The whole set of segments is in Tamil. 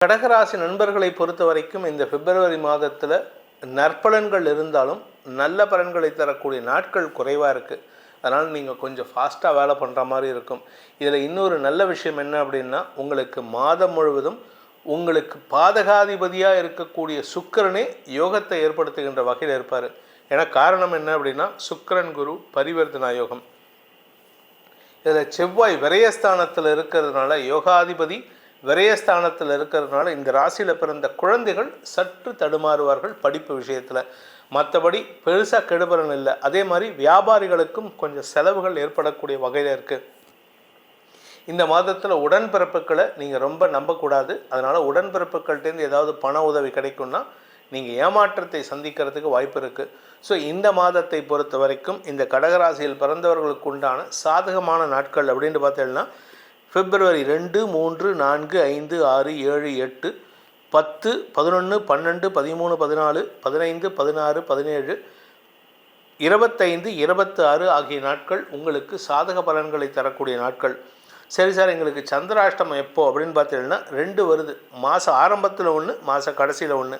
கடகராசி நண்பர்களை பொறுத்த வரைக்கும் இந்த பிப்ரவரி மாதத்தில் நற்பலன்கள் இருந்தாலும் நல்ல பலன்களை தரக்கூடிய நாட்கள் குறைவாக இருக்குது அதனால் நீங்கள் கொஞ்சம் ஃபாஸ்ட்டாக வேலை பண்ணுற மாதிரி இருக்கும். இதில் இன்னொரு நல்ல விஷயம் என்ன அப்படின்னா உங்களுக்கு மாதம் முழுவதும் உங்களுக்கு பாதகாதிபதியாக இருக்கக்கூடிய சுக்கரனே யோகத்தை ஏற்படுத்துகின்ற வகையில் இருப்பார். ஏன்னா காரணம் என்ன அப்படின்னா சுக்கிரன் குரு பரிவர்த்தனா யோகம். இதில் செவ்வாய் விரயஸ்தானத்தில் இருக்கிறதுனால யோகாதிபதி விரயஸ்தானத்தில் இருக்கிறதுனால இந்த ராசியில் பிறந்த குழந்தைகள் சற்று தடுமாறுவார்கள் படிப்பு விஷயத்தில். மற்றபடி பெருசாக கெடுபலன் இல்லை. அதே மாதிரி வியாபாரிகளுக்கும் கொஞ்சம் செலவுகள் ஏற்படக்கூடிய வகையில் இருக்குது இந்த மாதத்தில் உடன்பிறப்புகளை நீங்கள் ரொம்ப நம்பக்கூடாது. அதனால் உடன்பிறப்புகள்கிட்டேருந்து ஏதாவது பண உதவி கிடைக்கும்னா நீங்கள் ஏமாற்றத்தை சந்திக்கிறதுக்கு வாய்ப்பு இருக்குது ஸோ இந்த மாதத்தை பொறுத்த வரைக்கும் இந்த கடகராசியில் பிறந்தவர்களுக்கு உண்டான சாதகமான நாட்கள் அப்படின்னு பார்த்தீங்கன்னா பிப்ரவரி ரெண்டு மூன்று நான்கு ஐந்து ஆறு ஏழு எட்டு பத்து பதினொன்று பன்னெண்டு பதிமூணு பதினாலு பதினைந்து பதினாறு பதினேழு இருபத்தைந்து இருபத்தி ஆறு ஆகிய நாட்கள் உங்களுக்கு சாதக பலன்களை தரக்கூடிய நாட்கள். சரி சார் எங்களுக்கு சந்திராஷ்டமம் எப்போ அப்படின்னு பார்த்தீங்கன்னா ரெண்டு வருது. மாதம் ஆரம்பத்தில் ஒன்று மாத கடைசியில் ஒன்று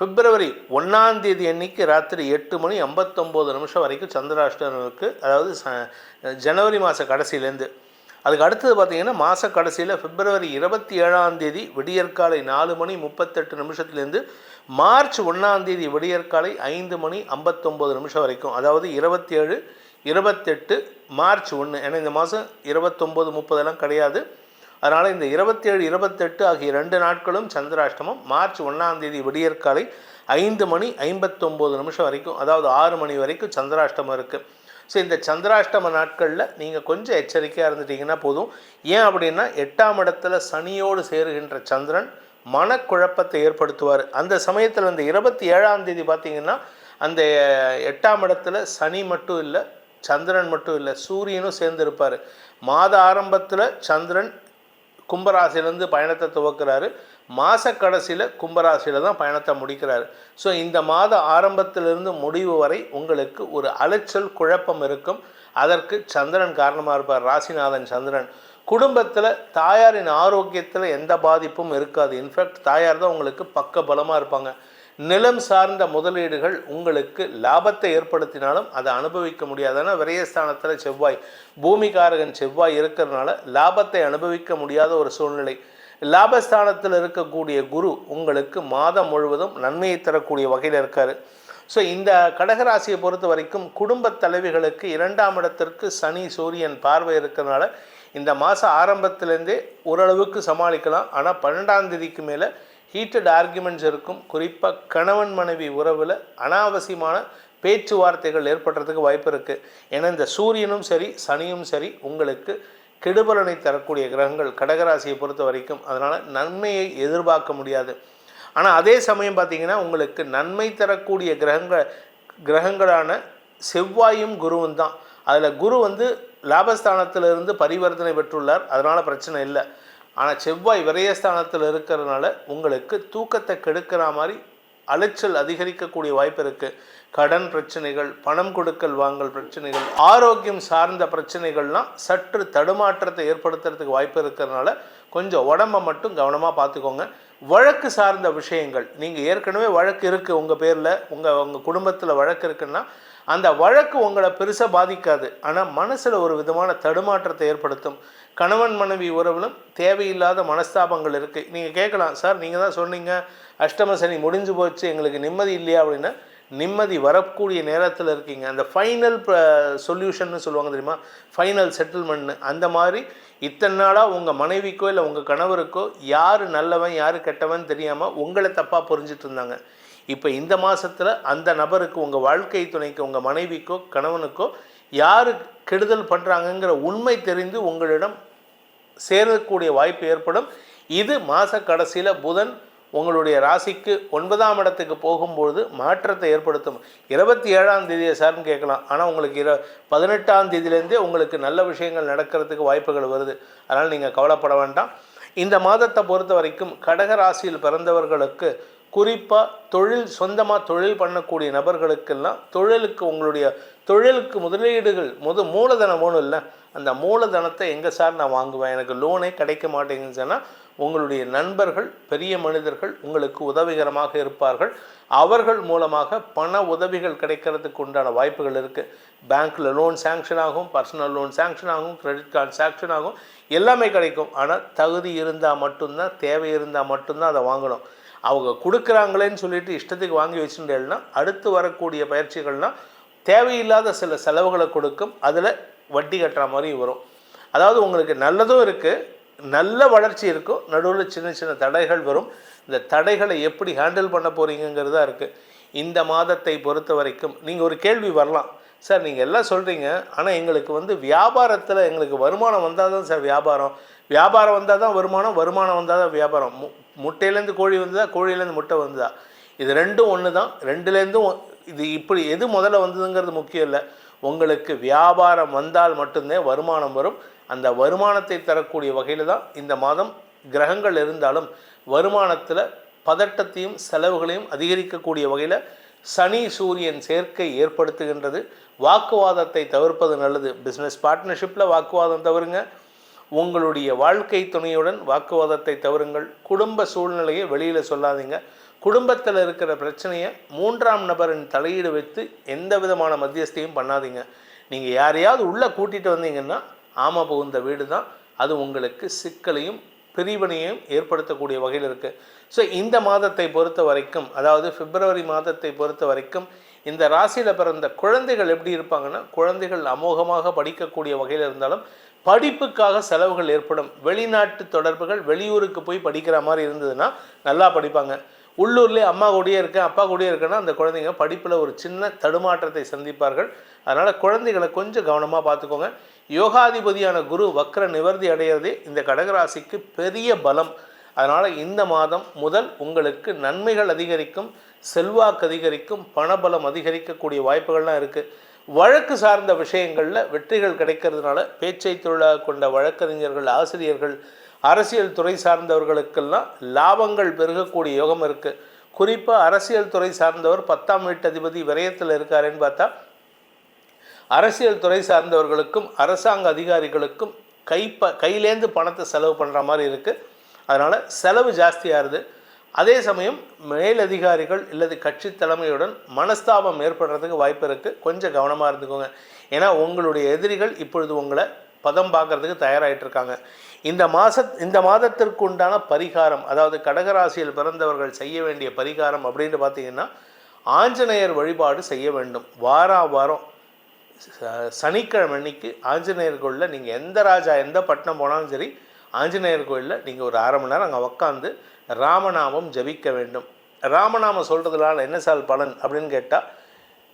பிப்ரவரி ஒன்றாந்தேதி அன்னைக்கு ராத்திரி எட்டு மணி ஐம்பத்தொம்போது நிமிஷம் வரைக்கும் சந்திராஷ்டமம் இருக்குது அதாவது ச- ஜனவரி மாத கடைசியிலேருந்து அதுக்கு அடுத்தது பார்த்தீங்கன்னா மாத கடைசியில் பிப்ரவரி இருபத்தி ஏழாம் தேதி விடியற்காலை நாலு மணி முப்பத்தெட்டு நிமிஷத்துலேருந்து மார்ச் ஒன்றாம் தேதி விடியற்காலை ஐந்து மணி ஐம்பத்தொம்போது நிமிஷம் வரைக்கும். அதாவது இருபத்தி ஏழு இருபத்தெட்டு மார்ச் ஒன்று ஏன்னா இந்த மாதம் இருபத்தொம்போது முப்பதெல்லாம் கிடையாது. அதனால் இந்த இருபத்தேழு இருபத்தெட்டு ஆகிய ரெண்டு நாட்களும் சந்திராஷ்டமம் மார்ச் ஒன்றாம் தேதி விடியற்காலை ஐந்து மணி ஐம்பத்தொம்போது நிமிஷம் வரைக்கும். அதாவது ஆறு மணி வரைக்கும் சந்திராஷ்டமம் இருக்குது ஸோ இந்த சந்திராஷ்டம நாட்களில் நீங்கள் கொஞ்சம் எச்சரிக்கையாக இருந்துட்டீங்கன்னா போதும். ஏன் அப்படின்னா எட்டாம் இடத்துல சனியோடு சேருகின்ற சந்திரன் மனக்குழப்பத்தை ஏற்படுத்துவார். அந்த சமயத்தில் இந்த இருபத்தி ஏழாம் தேதி பார்த்தீங்கன்னா அந்த எட்டாம் இடத்துல சனி மட்டும் இல்லை சந்திரன் மட்டும் இல்லை சூரியனும் சேர்ந்து இருப்பார் மாத ஆரம்பத்தில் சந்திரன் கும்பராசிலேருந்து பயணத்தை துவக்கிறாரு. மாத கடைசியில் கும்பராசியில் தான் பயணத்தை முடிக்கிறார். ஸோ இந்த மாத ஆரம்பத்திலிருந்து முடிவு வரை உங்களுக்கு ஒரு அலைச்சல் குழப்பம் இருக்கும். அதற்கு சந்திரன் காரணமாக இருப்பார். ராசிநாதன் சந்திரன். குடும்பத்தில் தாயாரின் ஆரோக்கியத்தில் எந்த பாதிப்பும் இருக்காது. இன்ஃபேக்ட் தாயார் தான் உங்களுக்கு பக்க பலமாக இருப்பாங்க. நிலம் சார்ந்த முதலீடுகள் உங்களுக்கு லாபத்தை ஏற்படுத்தினாலும் அதை அனுபவிக்க முடியாதனா விரயஸ்தானத்தில் செவ்வாய் பூமிகாரகன் செவ்வாய் இருக்கிறதுனால லாபத்தை அனுபவிக்க முடியாத ஒரு சூழ்நிலை. லாபஸ்தானத்தில் இருக்கக்கூடிய குரு உங்களுக்கு மாதம் முழுவதும் நன்மையை தரக்கூடிய வகையில் இருக்கார். ஸோ இந்த கடகராசியை பொறுத்த வரைக்கும் குடும்பத் தலைவிகளுக்கு இரண்டாம் இடத்திற்கு சனி சூரியன் பார்வை இருக்கிறதுனால இந்த மாதம் ஆரம்பத்திலேருந்தே ஓரளவுக்கு சமாளிக்கலாம். ஆனால் பன்னெண்டாம் தேதிக்கு மேலே ஹீட்டட் ஆர்குமெண்ட்ஸ் இருக்கும். குறிப்பாக கணவன் மனைவி உறவில் அனாவசியமான பேச்சுவார்த்தைகள் ஏற்படுறதுக்கு வாய்ப்பு இருக்குது ஏன்னா இந்த சூரியனும் சரி சனியும் சரி உங்களுக்கு கெடுபலனை தரக்கூடிய கிரகங்கள் கடகராசியை பொறுத்த வரைக்கும் அதனால் நன்மையை எதிர்பார்க்க முடியாது. ஆனால் அதே சமயம் பார்த்தீங்கன்னா உங்களுக்கு நன்மை தரக்கூடிய கிரகங்கள் கிரகங்களான செவ்வாயும் குருவும் தான். அதில் குரு வந்து லாபஸ்தானத்திலிருந்து பரிவர்த்தனை பெற்றுள்ளார். அதனால் பிரச்சனை இல்லை. ஆனால் செவ்வாய் விரயஸ்தானத்தில் இருக்கிறதுனால உங்களுக்கு தூக்கத்தை கெடுக்கிற மாதிரி அலைச்சல் அதிகரிக்கக்கூடிய வாய்ப்பு இருக்குது கடன் பிரச்சனைகள் பணம் கொடுக்கல் வாங்கல் பிரச்சனைகள் ஆரோக்கியம் சார்ந்த பிரச்சனைகள்லாம் சற்று தடுமாற்றத்தை ஏற்படுத்துறதுக்கு வாய்ப்பு இருக்கிறதுனால கொஞ்சம் உடம்ப மட்டும் கவனமாக பார்த்துக்கோங்க. வழக்கு சார்ந்த விஷயங்கள். நீங்கள் ஏற்கனவே வழக்கு இருக்குது உங்கள் பேரில் உங்கள் உங்கள் குடும்பத்தில் வழக்கு இருக்குன்னா அந்த வழக்கு உங்களை பெருசாக பாதிக்காது. ஆனால் மனசில் ஒரு விதமான தடுமாற்றத்தை ஏற்படுத்தும். கணவன் மனைவி உறவிலும் தேவையில்லாத மனஸ்தாபங்கள் இருக்குது நீங்கள் கேட்கலாம் சார் நீங்கள் தான் சொன்னீங்க அஷ்டம சனி முடிஞ்சு போச்சு எங்களுக்கு நிம்மதி இல்லையா? அப்படின்னா நிம்மதி வரக்கூடிய நேரத்தில் இருக்கீங்க. அந்த ஃபைனல் சொல்யூஷன்னு சொல்லுவாங்க தெரியுமா? ஃபைனல் செட்டில்மெண்ட்னு அந்த மாதிரி இத்தனை நாளாக உங்கள் மனைவிக்கோ இல்லை உங்கள் கணவருக்கோ யார் நல்லவன் யார் கெட்டவன் தெரியாமல் உங்களை தப்பாக புரிஞ்சிட்டு இருந்தாங்க. இப்போ இந்த மாதத்தில் அந்த நபருக்கு உங்கள் வாழ்க்கை துணைக்கு உங்கள் மனைவிக்கோ கணவனுக்கோ யார் கெடுதல் பண்ணுறாங்கங்கிற உண்மை தெரிந்து உங்களிடம் சேரக்கூடிய வாய்ப்பு ஏற்படும். இது மாத கடைசியில் புதன் உங்களுடைய ராசிக்கு ஒன்பதாம் இடத்துக்கு போகும்பொழுது மாற்றத்தை ஏற்படுத்தும். இருபத்தி ஏழாம் தேதியை சார்னு கேட்கலாம். ஆனால் உங்களுக்கு இர பதினெட்டாம் தேதியிலேருந்தே உங்களுக்கு நல்ல விஷயங்கள் நடக்கிறதுக்கு வாய்ப்புகள் வருது. அதனால் நீங்கள் கவலைப்பட வேண்டாம். இந்த மாதத்தை பொறுத்த வரைக்கும் கடக ராசியில் பிறந்தவர்களுக்கு குறிப்பாக தொழில் சொந்தமாக தொழில் பண்ணக்கூடிய நபர்களுக்கெல்லாம் தொழிலுக்கு உங்களுடைய தொழிலுக்கு முதலீடுகள் முத மூலதனம் ஒன்றும் இல்லை. அந்த மூலதனத்தை எங்கே சார் நான் வாங்குவேன்? எனக்கு லோனே கிடைக்க மாட்டேங்குதுன்னு சொன்னால் உங்களுடைய நண்பர்கள் பெரிய மனிதர்கள் உங்களுக்கு உதவிகரமாக இருப்பார்கள். அவர்கள் மூலமாக பண உதவிகள் கிடைக்கிறதுக்கு உண்டான வாய்ப்புகள் இருக்குது பேங்க்கில் லோன் சேங்ஷன் ஆகும் பர்சனல் லோன் சேங்ஷன் ஆகும் கிரெடிட் கார்டு சேங்ஷன் ஆகும். எல்லாமே கிடைக்கும். ஆனால் தகுதி இருந்தால் மட்டும்தான் தேவை இருந்தால் மட்டும்தான் அதை வாங்கணும். அவங்க கொடுக்குறாங்களேன்னு சொல்லிட்டு இஷ்டத்துக்கு வாங்கி வச்சுட்டேன்னா அடுத்து வரக்கூடிய பயிற்சிகள்னால் தேவையில்லாத சில செலவுகளை கொடுக்கும். அதில் வட்டி கட்டுற மாதிரி வரும். அதாவது உங்களுக்கு நல்லதும் இருக்குது நல்ல வளர்ச்சி இருக்கும் நடுவில் சின்ன சின்ன தடைகள் வரும். இந்த தடைகளை எப்படி ஹேண்டில் பண்ண போகிறீங்கிறதா இருக்குது இந்த மாதத்தை பொறுத்த வரைக்கும் நீங்கள் ஒரு கேள்வி வரலாம். சார் நீங்கள் எல்லாம் சொல்கிறீங்க ஆனால் எங்களுக்கு வந்து வியாபாரத்தில் எங்களுக்கு வருமானம் வந்தால் தான் சார் வியாபாரம். வியாபாரம் வந்தால் தான் வருமானம் வருமானம் வந்தால் தான் வியாபாரம். மு முட்டையிலேருந்து கோழி வந்ததா கோழியிலேருந்து முட்டை வந்ததா? இது ரெண்டும் ஒன்று தான் ரெண்டுலேருந்தும் இது இப்படி எது முதல்ல வந்ததுங்கிறது முக்கியம் இல்லை. உங்களுக்கு வியாபாரம் வந்தால் மட்டும்தான் வருமானம் வரும். அந்த வருமானத்தை தரக்கூடிய வகையில் தான் இந்த மாதம் கிரகங்கள் இருந்தாலும் வருமானத்தில் பதட்டத்தையும் செலவுகளையும் அதிகரிக்கக்கூடிய வகையில் சனி சூரியன் சேர்க்கை ஏற்படுத்துகின்றது. வாக்குவாதத்தை தவிர்ப்பது நல்லது. பிஸ்னஸ் பார்ட்னர்ஷிப்பில் வாக்குவாதம் தவிருங்க உங்களுடைய வாழ்க்கை துணையுடன் வாக்குவாதத்தை தவறுங்கள். குடும்ப சூழ்நிலையை வெளியில் சொல்லாதீங்க. குடும்பத்தில் இருக்கிற பிரச்சனையை மூன்றாம் நபரின் தலையீடு வைத்து எந்த விதமான மத்தியஸ்தையும் பண்ணாதீங்க. நீங்கள் யாரையாவது உள்ளே கூட்டிகிட்டு வந்தீங்கன்னா ஆம புகுந்த வீடு தான் அது உங்களுக்கு சிக்கலையும் பிரிவினையும் ஏற்படுத்தக்கூடிய வகையில் இருக்குது ஸோ இந்த மாதத்தை பொறுத்த வரைக்கும் அதாவது பிப்ரவரி மாதத்தை பொறுத்த வரைக்கும் இந்த ராசியில் பிறந்த குழந்தைகள் எப்படி இருப்பாங்கன்னா குழந்தைகள் அமோகமாக படிக்கக்கூடிய வகையில் இருந்தாலும் படிப்புக்காக செலவுகள் ஏற்படும். வெளிநாட்டு தொடர்புகள் வெளியூருக்கு போய் படிக்கிற மாதிரி இருந்ததுன்னா நல்லா படிப்பாங்க. உள்ளூர்லேயே அம்மா கூடயே இருக்கேன் அப்பா கூடயே இருக்கேன்னா அந்த குழந்தைங்க படிப்பில் ஒரு சின்ன தடுமாற்றத்தை சந்திப்பார்கள். அதனால் குழந்தைகளை கொஞ்சம் கவனமாக பார்த்துக்கோங்க. யோகாதிபதியான குரு வக்ர நிவர்த்தி அடையிறதே இந்த கடகராசிக்கு பெரிய பலம். அதனால் இந்த மாதம் முதல் உங்களுக்கு நன்மைகள் அதிகரிக்கும் செல்வாக்கு அதிகரிக்கும் பணபலம் அதிகரிக்கக்கூடிய வாய்ப்புகள்லாம் இருக்குது வழக்கு சார்ந்த விஷயங்களில் வெற்றிகள் கிடைக்கிறதுனால பேச்சை தொழிலாக கொண்ட வழக்கறிஞர்கள் ஆசிரியர்கள் அரசியல் துறை சார்ந்தவர்களுக்கெல்லாம் லாபங்கள் பெருகக்கூடிய யோகம் இருக்குது குறிப்பாக அரசியல் துறை சார்ந்தவர் பத்தாம் வீட்டு அதிபதி விரயத்தில் இருக்காருன்னு பார்த்தா அரசியல் துறை சார்ந்தவர்களுக்கும் அரசாங்க அதிகாரிகளுக்கும் கைப்ப கையிலேருந்து பணத்தை செலவு பண்ணுற மாதிரி இருக்குது அதனால் செலவு ஜாஸ்தியாகுது அதே சமயம் மேலதிகாரிகள் இல்லது கட்சி தலைமையுடன் மனஸ்தாபம் ஏற்படுறதுக்கு வாய்ப்பு இருக்குது கொஞ்சம் கவனமாக இருந்துக்கோங்க. ஏன்னா உங்களுடைய எதிரிகள் இப்பொழுது உங்களை பதம் பார்க்கறதுக்கு தயாராகிட்டு இருக்காங்க. இந்த மாத இந்த மாதத்திற்கு உண்டான பரிகாரம் அதாவது கடகராசியில் பிறந்தவர்கள் செய்ய வேண்டிய பரிகாரம் அப்படின்னு பார்த்தீங்கன்னா ஆஞ்சநேயர் வழிபாடு செய்ய வேண்டும். வாரா வாரம் சனிக்கிழமை அன்னைக்கு ஆஞ்சநேயர் கோயிலில் நீங்கள் எந்த ராஜா எந்த பட்டணம் போனாலும் சரி ஆஞ்சநேயர் கோயிலில் நீங்கள் ஒரு அரை மணி நேரம் அங்கே உட்காந்து ராமநாமம் ஜபிக்க வேண்டும். ராமநாமம் சொல்கிறதுனால என்ன சார் பலன் அப்படின்னு கேட்டால்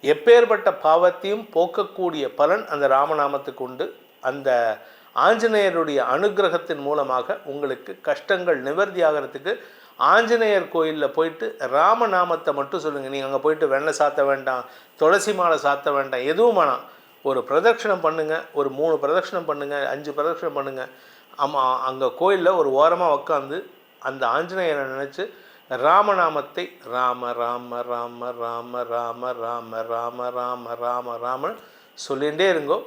எப்பேற்பட்ட பாவத்தையும் போக்கக்கூடிய பலன் அந்த ராமநாமத்துக்கு உண்டு. அந்த ஆஞ்சநேயருடைய அனுக்கிரகத்தின் மூலமாக உங்களுக்கு கஷ்டங்கள் நிவர்த்தி ஆகிறதுக்கு ஆஞ்சநேயர் கோயிலில் போயிட்டு ராமநாமத்தை மட்டும் சொல்லுங்கள் நீங்கள் அங்கே போயிட்டு வெண்ணெய் சாத்த வேண்டாம் துளசி மாலை சாத்த வேண்டாம் எதுவும் வேணாம். ஒரு பிரதட்சணம் பண்ணுங்கள் ஒரு மூணு பிரதட்சணம் பண்ணுங்கள் அஞ்சு பிரதட்சணம் பண்ணுங்கள் ஆமாம் அங்கே கோயிலில் ஒரு ஓரமாக உட்காந்து அந்த ஆஞ்சநேயரை நினச்சி ராமநாமத்தை ராம ராம ராம ராம ராம ராம ராம ராம ராம ராம சொல்லிகிட்டே இருங்கோ.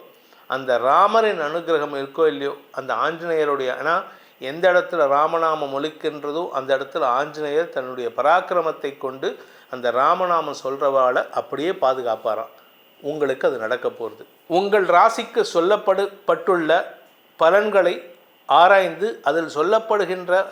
அந்த ராமரின் அனுகிரகம் இருக்கோ இல்லையோ அந்த ஆஞ்சநேயருடைய ஏன்னா எந்த இடத்துல ராமநாமம் ஒழிக்கின்றதோ அந்த இடத்துல ஆஞ்சநேயர் தன்னுடைய பராக்கிரமத்தை கொண்டு அந்த ராமநாமம் சொல்கிறவாளை அப்படியே பாதுகாப்பாராம். உங்களுக்கு அது நடக்க போகிறது உங்கள் ராசிக்கு சொல்லப்படு பட்டுள்ள பலன்களை ஆராய்ந்து அதில் சொல்லப்படுகின்ற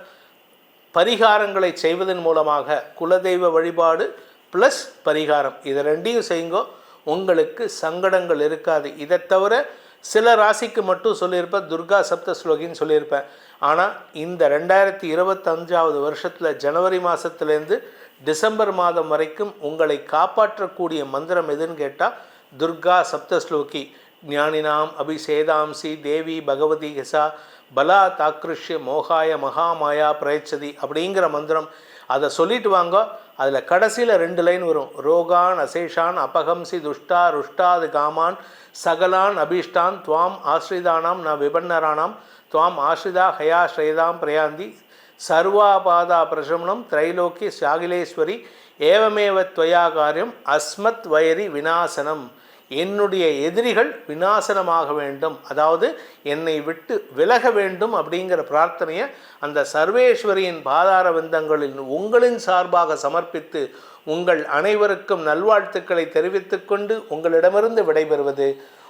பரிகாரங்களை செய்வதன் மூலமாக குலதெய்வ வழிபாடு ப்ளஸ் பரிகாரம். இதை ரெண்டையும் செய்யுங்கோ. உங்களுக்கு சங்கடங்கள் இருக்காது. இதை தவிர சில ராசிக்கு மட்டும் சொல்லியிருப்பேன். துர்கா சப்த ஸ்லோகின்னு சொல்லியிருப்பேன். ஆனால் இந்த ரெண்டாயிரத்தி இருபத்தஞ்சாவது வருஷத்தில் ஜனவரி மாதத்துலேருந்து டிசம்பர் மாதம் வரைக்கும் உங்களை காப்பாற்றக்கூடிய மந்திரம் எதுன்னு கேட்டால் துர்கா சப்தஸ்லோகி. ஞானினாம் அபிஷேதாம்சி தேவி பகவதி ஹிசா பலா தாக்ருஷ்ய மோகாய மகாமாயா பிரயச்சதி அப்படிங்கிற மந்திரம். அதை சொல்லிட்டு வாங்க அதில் கடைசியில் ரெண்டு லைன் வரும். ரோகான் அசேஷான் அபகம்சி துஷ்டா ருஷ்டாது காமான் சகலான் அபீஷ்டான் துவாம் ஆஸ்ரிதானாம் ந விபன்னரானாம் துவாம் ஹயா ஸ்ரேதாம் பிரயாந்தி சர்வாபாதா பிரசமனம் திரைலோக்கி சாகிலேஸ்வரி ஏவமேவ துவயா காரியம் அஸ்மத் வயரி வினாசனம் என்னுடைய எதிரிகள் வினாசனமாக வேண்டும். அதாவது என்னை விட்டு விலக வேண்டும் அப்படிங்கிற பிரார்த்தனையை அந்த சர்வேஸ்வரியின் பாதார விந்தங்களில் உங்களின் சார்பாக சமர்ப்பித்து உங்கள் அனைவருக்கும் நல்வாழ்த்துக்களை தெரிவித்துக்கொண்டு உங்களிடமிருந்து விடைபெறுவது